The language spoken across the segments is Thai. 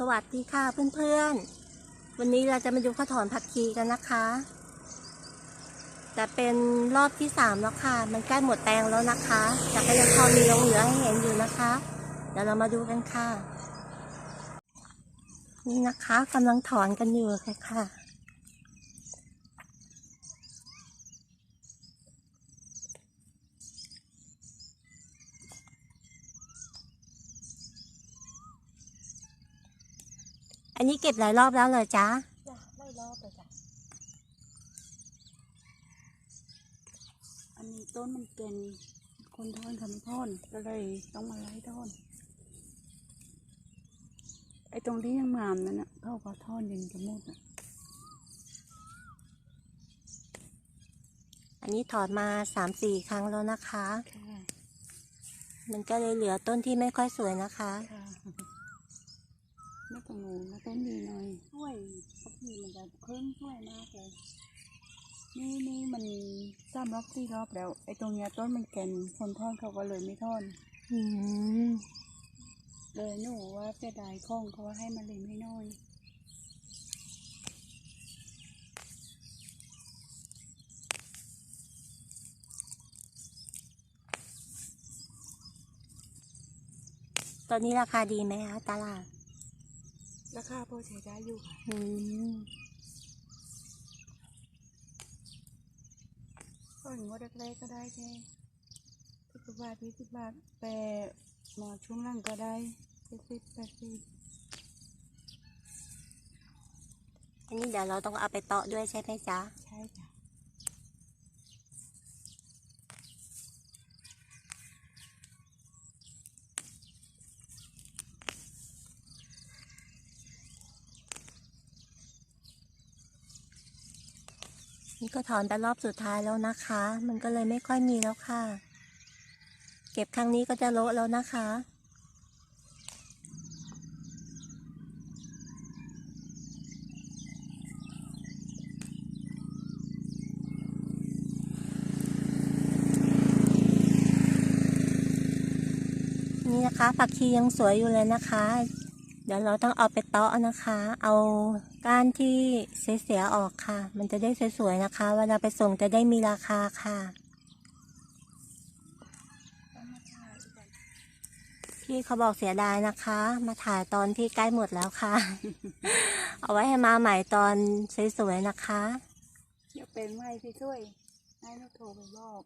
สวัสดีค่ะเพื่อนๆ วันนี้เราจะมาดูข้าวถอนผักชีกันนะคะ แต่เป็นรอบที่สามแล้วค่ะ มันใกล้หมดแปลงแล้วนะคะแต่ก็ยังพอมีลงเหลือให้เห็นอยู่นะคะ เดี๋ยวเรามาดูกันค่ะ นี่นะคะกำลังถอนกันอยู่ค่ะ นนี้เก็บหลายรอบแล้วเลยจ๊ะจ้ะไม่รอบเลยจ้ะอันนี้ต้นมันเกินคนทอนคำทอนก็เลยต้องมาไล่ทอน ไอ้ตรงที่ยังมามนั่นน่ะเขาก็ทอนยิงจะหมดน่ะอันนี้ถอนมาสามสี่ครั้งแล้วนะคะค่ะมันก็เลยเหลือต้นที่ไม่ค่อยสวยนะคะ ค่ะไม่ต้องหนูมาต้นดีหน่ อยช่วยสักทีมันจะเพิ่มช่วยมากเลย นี่นี่มันสามรอบสี่รอบแล้ว ไอ้ตรงเนี้ยต้นมันแก่นคนทอนเขาก็เลยไม่ทอนอืมเลยหนูว่าเสียดายของเขาว่าให้มาเล็มให้น้อยตอนนี้ราคาดีไหมคะตลาด ราคาพอใช้ได้อยู่ค่ะอืมก็ถึงว่าแรกๆก็ได้แค่สิบบาทยี่สิบบาทแต่มาช่วงหล่างก็ได้เจ็ดสิบแปดสิบอันนี้เดี๋ยวเราต้องเอาไปเตาะด้วยใช่ไหมจ๊ะ ใช่จ้ะ นี่ก็ถอนไปรอบสุดท้ายแล้วนะคะ มันก็เลยไม่ค่อยมีแล้วค่ะ เก็บครั้งนี้ก็จะโละแล้วนะคะนี่นะคะผักชียังสวยอยู่เลยนะคะ เดี๋ยวเราต้องเอาไปเตาะนะคะ เอาก้านที่เสียๆออกค่ะ มันจะได้สวยๆนะคะ เวลาไปส่งจะได้มีราคาค่ะ พี่เขาบอกเสียดายนะคะ มาถ่ายตอนที่ใกล้หมดแล้วค่ะ เอาไว้ให้มาใหม่ตอนสวยๆนะคะ เดี๋ยวเป็นไม่พี่ช่วยให้ลูกโทรไปบอก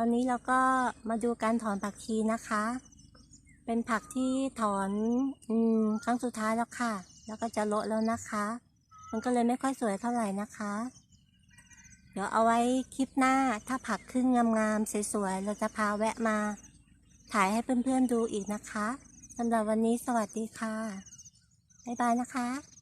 ตอนนี้เราก็มาดูการถอนผักชีนะคะ เป็นผักที่ถอนอครั้งสุดท้ายแล้วค่ะ แล้วก็จะโละแล้วนะคะ มันก็เลยไม่ค่อยสวยเท่าไหร่นะคะ เดี๋ยวเอาไว้คลิปหน้าถ้าผักขึ้นงามๆสวยๆเราจะพาแวะมา ถ่ายให้เพื่อนๆดูอีกนะคะสำหรับวันนี้สวัสดีค่ะบ๊ายบายนะคะ